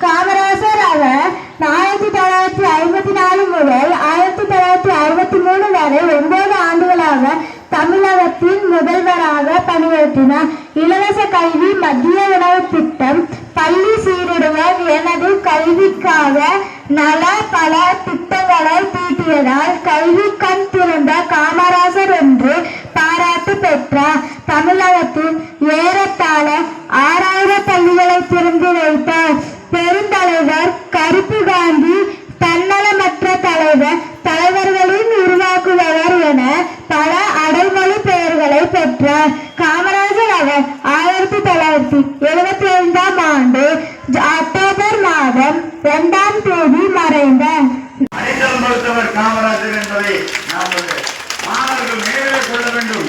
காமராசர் அவர் ஆயிரத்தி தொள்ளாயிரத்தி ஐம்பத்தி நாலு முதல் ஆயிரத்தி தொள்ளாயிரத்தி அறுபத்தி மூணு வரை ஒன்பது ஆண்டுகளாக தமிழகத்தின் முதல்வராக பணியாற்றினார் இலவச கல்வி மத்திய உணவு திட்டம் பள்ளி சீரிடுவர் எனது கல்விக்காக நல பல திட்டங்களை தீட்டியதால் கல்வி கண் திறந்த மறைந்தார் அடித்தளம் கொடுத்தவர் காமராஜர் என்பதை நாம் மாணவர்கள் நினைவில் கொள்ள வேண்டும்.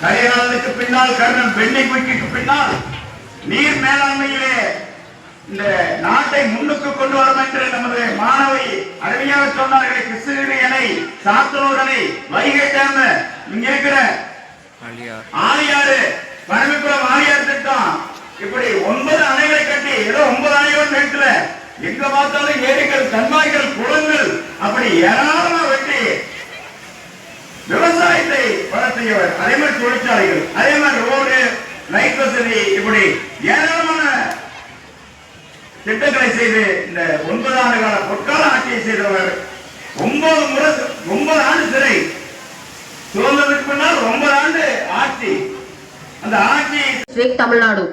கரிகாலனுக்கு பின்னால் கர்ணன் வெண்ணெய் குய்க்கு பின்னால் நீர் மேலாண்மையிலே இந்த நாட்டை முன்னுக்கு கொண்டு வரும் என்று நமது மாணவி அருமையாக சொன்னார்கள் கிருஷ்ணகிரி அணை சாத்தனூர் அணை வைகை டேம். இங்க இருக்கிற ஆலியாறு பரமிக்குளம் ஆலியார் திட்டம். இப்படி ஒன்பது அணைகளை கட்டி ஏதோ ஒன்பது அணைகள் நிறுத்தல எங்க பார்த்தாலும் ஏரிகள் கண்மாய்கள் குளங்கள் அப்படி ஏராளமா வெட்டி விவசாயத்தை வளர்த்தியவர் அதே மாதிரி தொழிற்சாலைகள் அதே மாதிரி ரோடு லைட் வசதி இப்படி ஏராளமான திட்டங்களை செய்து இந்த ஒன்பது ஆண்டு கால பொற்கால ஆட்சியை செய்தவர். ஒன்பது முறை ஒன்பது ஆண்டு சிறை. சுதந்திரத்துக்கு பின்னால் ஒன்பது ஆண்டு ஆட்சி. அந்த ஆட்சி Tamil Nadu.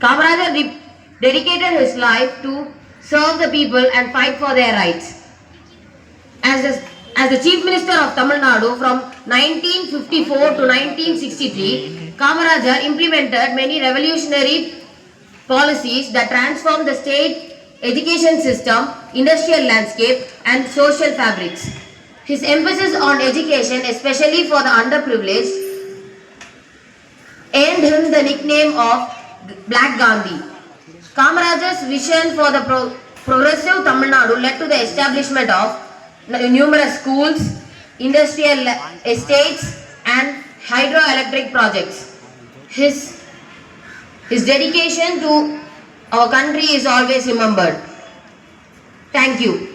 Kamarajar Nadu. Dedicated his life to serve the people and fight for their rights. As the, as the Chief Minister of Tamil Nadu from 1954 to 1963, Kamarajar implemented many revolutionary policies that transformed the state education system, industrial landscape, and social fabrics. His emphasis on education, especially for the underprivileged, earned him the nickname of Black Gandhi. Kamarajar's vision for the pro- progressive Tamil Nadu led to the establishment of numerous schools, industrial estates, and hydroelectric projects. His, his dedication to our country is always remembered. Thank you.